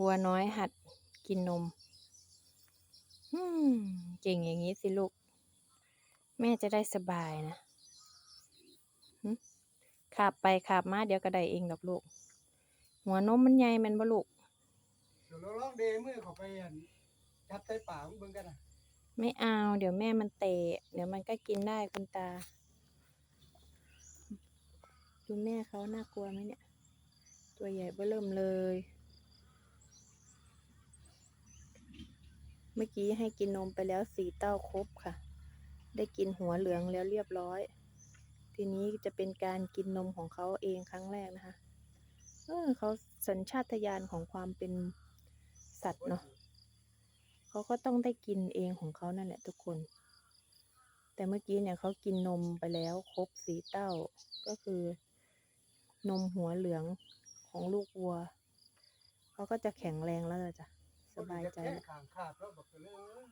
วัวน้อยหัดกินนมอืมเก่งอย่างนี้สิลูก แม่จะได้สบายนะหึขับไปขับมาเดี๋ยวก็ได้เองดอกลูก หัวนมมันใหญ่แมันบ่ลูกเดี๋ยวเราลองเดมือเข้าไปอันจับใส่ปากมึงเบิ่งกันนะไม่เอา เดี๋ยวแม่มันเตะ เดี๋ยวมันก็กินได้คุณตา ดูแม่เขาน่ากลัวไหมเนี่ย ตัวใหญ่เบ้อเริ่มเลย เมื่อกี้ให้กินนมไปแล้วสี่เต้าครบค่ะ ได้กินหัวเหลืองแล้วเรียบร้อย ทีนี้จะเป็นการกินนมของเขาเองครั้งแรกนะคะ เออเขาสัญชาตญาณของความเป็นสัตว์เนาะเขาก็ต้องได้กินเองของเขานั่นแหละทุกคน แต่เมื่อกี้เนี่ยเขากินนมไปแล้วครบสีเต้า ก็คือนมหัวเหลืองของลูกวัว เขาก็จะแข็งแรงแล้วจ้ะ สบายใจแค่แล้วขางขาดแล้วบอกไปเลย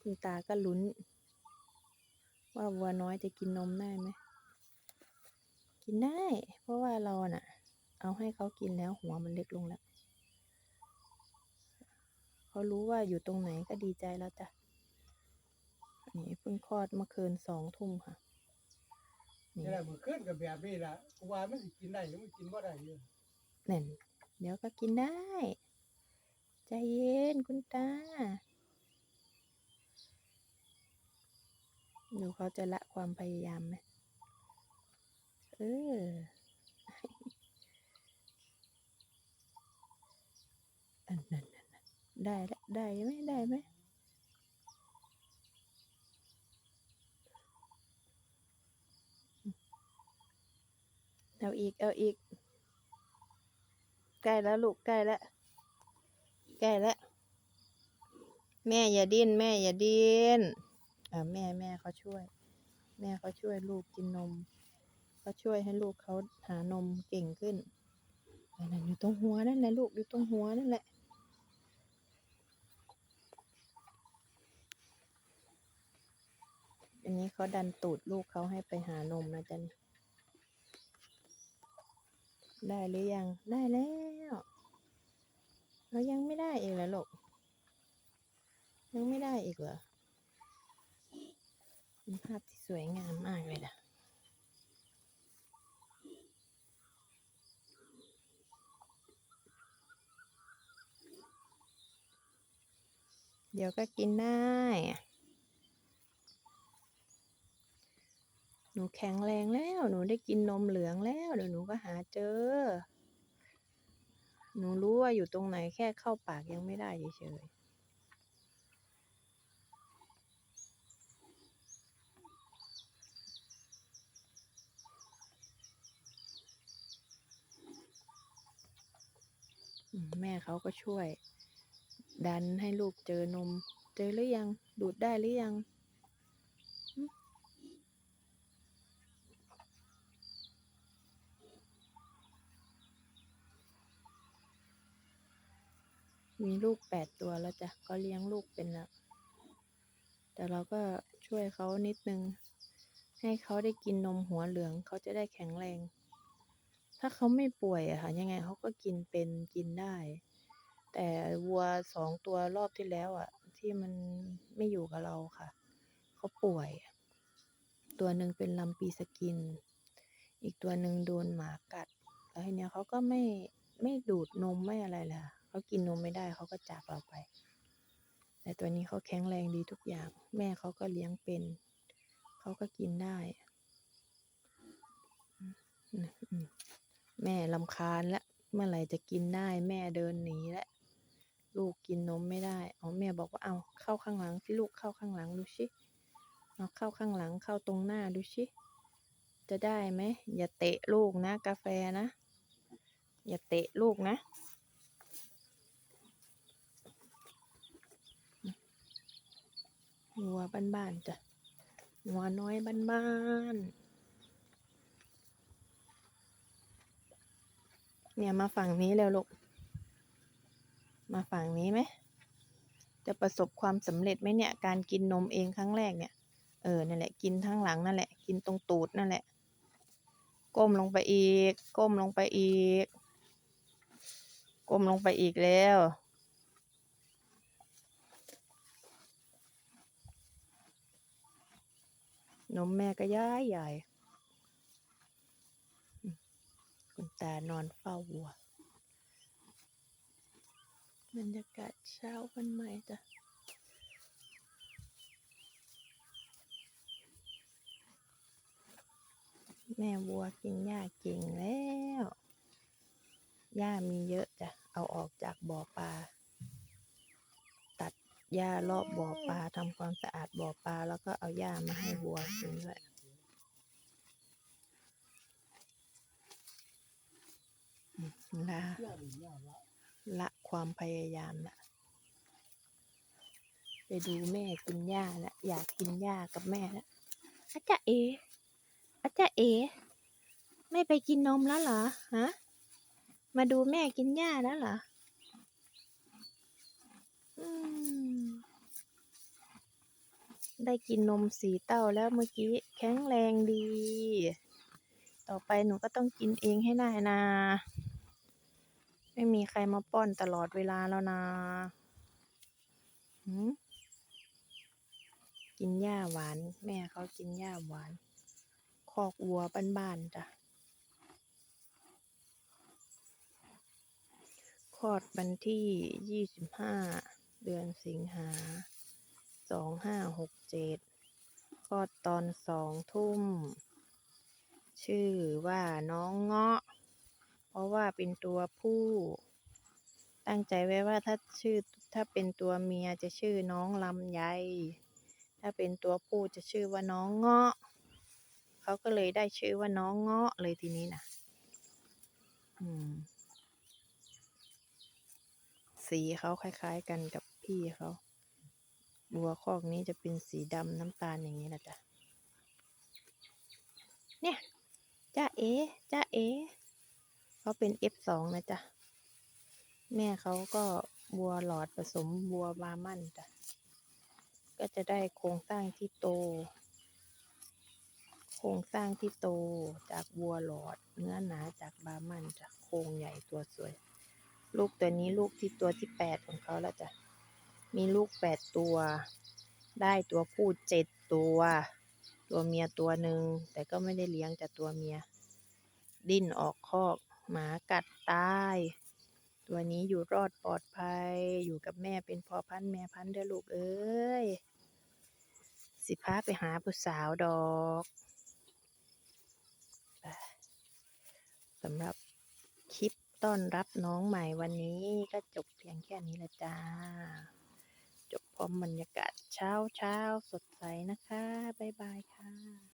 คุณตาก็ลุ้น ว่าวัวน้อยจะกินนมได้ไหม กินได้ เพราะว่าเราน่ะ เอาให้เขากินแล้วหัวมันเล็กลงแล้ว เขารู้ว่าอยู่ตรงไหนก็ดีใจแล้วจ้ะนี่เพิ่งคลอดเมื่อคืนสองทุ่มค่ะนี่นี่แหละมือขึ้นกับแบบนี้ล่ะกูว่ามันสิกินได้หรือมันกินบ่ได้อยู่นั่นเดี๋ยวก็กินได้ ใจเย็นคุณตาดูเขาจะละความพยายามไหมเอออันนั้นนั่นนั่นได้ละได้ไหมได้ไหมเอาอีก เอาอีก ใกล้แล้วลูกใกล้แล้ว ใกล้แล้ว แม่อย่าดิ้น แม่อย่าดิ้นอ่าแม่แม่เขาช่วย แม่เขาช่วยลูกกินนมเขาช่วยให้ลูกเขาหานมเก่งขึ้นอันนั้นอยู่ตรงหัวนั่นแหละลูกอยู่ตรงหัวนั่นแหละอันนี้เขาดันตูดลูกเขาให้ไปหานมนะจ๊ะนี่ได้หรือยัง ได้แล้ว เรายังไม่ได้อีกเหรอลูกยังไม่ได้อีกเหรอเป็นภาพที่สวยงามมากเลยนะเดี๋ยวก็กินได้ หนูแข็งแรงแล้ว หนูได้กินนมเหลืองแล้ว เดี๋ยวหนูก็หาเจอ หนูรู้ว่าอยู่ตรงไหนแค่เข้าปากยังไม่ได้เฉยๆแม่เขาก็ช่วย ดันให้ลูกเจอนม เจอหรือยัง ดูดได้หรือยัง มีลูกแปดตัวแล้วจ้ะ ก็เลี้ยงลูกเป็นแล้วแต่เราก็ช่วยเขานิดนึง ให้เขาได้กินนมหัวเหลืองเขาจะได้แข็งแรง ถ้าเขาไม่ป่วยอะค่ะ ยังไงเขาก็กินเป็นกินได้ แต่วัวสองตัวรอบที่แล้วอะที่มันไม่อยู่กับเราค่ะ เขาป่วย ตัวหนึ่งเป็นลำปีสกิน อีกตัวหนึ่งโดนหมากัด แล้วทีเนี้ยเขาก็ไม่ไม่ดูดนมไม่อะไรเลยค่ะเขากินนมไม่ได้เขาก็จากเราไป แต่ตัวนี้เขาแข็งแรงดีทุกอย่าง แม่เขาก็เลี้ยงเป็น เขาก็กินได้แม่ลำคาญแล้วเมื่อไหร่จะกินได้แม่เดินหนีแล้วลูกกินนมไม่ได้อ๋อแม่บอกว่าเอาเข้าข้างหลังสิลูกเข้าข้างหลังดูสิเอาเข้าข้างหลังเข้าตรงหน้าดูสิจะได้ไหมอย่าเตะลูกนะกาแฟนะ อย่าเตะลูกนะ วัวบ้านๆจ้ะวัวน้อยบ้านๆเนี่ยมาฝั่งนี้แล้วลูก มาฝั่งนี้ไหม จะประสบความสำเร็จไหมเนี่ย การกินนมเองครั้งแรกเนี่ย เออ นั่นแหละ กินทั้งหลังนั่นแหละ กินตรงตูดนั่นแหละ ก้มลงไปอีก ก้มลงไปอีก ก้มลงไปอีกแล้ว นมแม่ก็ย้ายใหญ่ คุณตานอนเฝ้าวัว บรรยากาศเช้าวันใหม่จ้ะแม่วัวกินหญ้าเก่งแล้ว หญ้ามีเยอะจ้ะ เอาออกจากบ่อปลา หญ้ารอบบ่อปลาทำความสะอาดบ่อปลาแล้วก็เอาหญ้ามาให้วัวกินด้วยละย่าดิย่าละละความพยายามละไปดูแม่กินหญ้าละอยากกินหญ้ากับแม่ละอาจารย์เออาจารย์เอ ไม่ไปกินนมแล้วเหรอฮะมาดูแม่กินหญ้าแล้วเหรอ ได้กินนมสีเต้าแล้วเมื่อกี้แข็งแรงดี ต่อไปหนูก็ต้องกินเองให้ได้นะ ไม่มีใครมาป้อนตลอดเวลาแล้วนะกินหญ้าหวาน แม่เขากินหญ้าหวาน คอกวัวบ้านๆจ้ะคลอดวันที่ยี่สิบห้า เดือนสิงหาสองห้าหกเจ็ดคลอดตอนสองทุ่ม ชื่อว่าน้องเงาะ เพราะว่าเป็นตัวผู้ ตั้งใจไว้ว่าถ้าชื่อถ้าเป็นตัวเมียจะชื่อน้องลำไย ถ้าเป็นตัวผู้จะชื่อว่าน้องเงาะ เขาก็เลยได้ชื่อว่าน้องเงาะเลยทีนี้นะอืม สีเขาคล้าย ๆกันกับ พี่เขาบัวคอกนี้จะเป็นสีดำน้ำตาลอย่างนี้นะจ๊ะ เนี่ยจ้าเอจ้าเอเขาเป็น F2 นะจ๊ะ แม่เขาก็บัวหลอดผสมบัวบามันจ้ะ ก็จะได้โครงสร้างที่โต โครงสร้างที่โตจากบัวหลอดเนื้อหนาจากบามันจ้ะโครงใหญ่ตัวสวย ลูกตัวนี้ลูกที่ตัวที่แปดของเขาแล้วจ้ะ มีลูกแปดตัว ได้ตัวผู้เจ็ดตัว ตัวเมียตัวหนึ่ง แต่ก็ไม่ได้เลี้ยงแต่ตัวเมีย ดิ้นออกคอก หมากัดตาย ตัวนี้อยู่รอดปลอดภัย อยู่กับแม่เป็นพ่อพันธุ์แม่พันธุ์เด้อลูกเอ้ย สิพาไปหาผู้สาวดอกสำหรับคลิปต้อนรับน้องใหม่วันนี้ก็จบเพียงแค่นี้ละจ้า พร้อมบรรยากาศเช้าเช้าสดใสนะคะ บ๊ายบายค่ะ